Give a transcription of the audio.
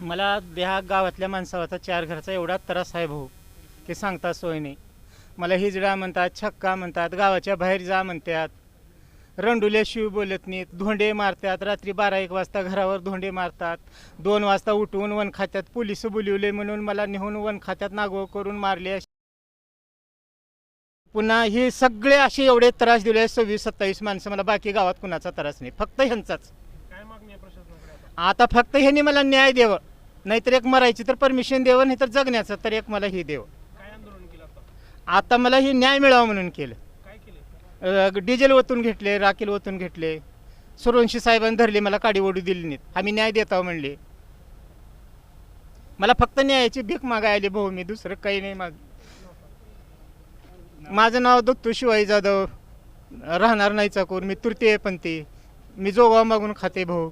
मला देहा गावातल्या माणसावरचा चार घरचा एवढा त्रास आहे भाऊ की सांगता सोय नाही. मला हिजडा म्हणतात छक्का म्हणतात गावाच्या बाहेर जा म्हणतात. रंडुल्या शिव बोलत नाहीत धोंडे मारतात रात्री बारा एक वाजता घरावर धोंडे मारतात. दोन वाजता उठवून वन खात्यात पोलीस बोलिवले म्हणून मला नेहून वन खात्यात नागो करून मारले पुन्हा हे सगळे असे एवढे त्रास दिले सव्वीस सत्तावीस माणसं. मला बाकी गावात कुणाचा त्रास नाही. फक्त ह्यांचाच. आता? फक्त ह्यांनी मला न्याय द्यावं. नाहीतर एक मरायची तर परमिशन द्यावं नाही तर जगण्याचं तर एक मला हे केलं आता? मला हे न्याय मिळावं म्हणून केलं. काय केले? अ, डिझेल ओतून घेतले राखेल ओतून घेतले. सुरवंशी साहेबांनी धरले मला काडी ओढू दिली नाहीत. आम्ही न्याय देताव म्हणले. मला फक्त न्यायाची भीक मागाय आली भाऊ मी दुसरं काही नाही माग माझं नाव दत्तू शिवाई जाधव. राहणार नाही चाकूर. मी तृतीय पंथी मी जोगाव मागून खाते भाऊ.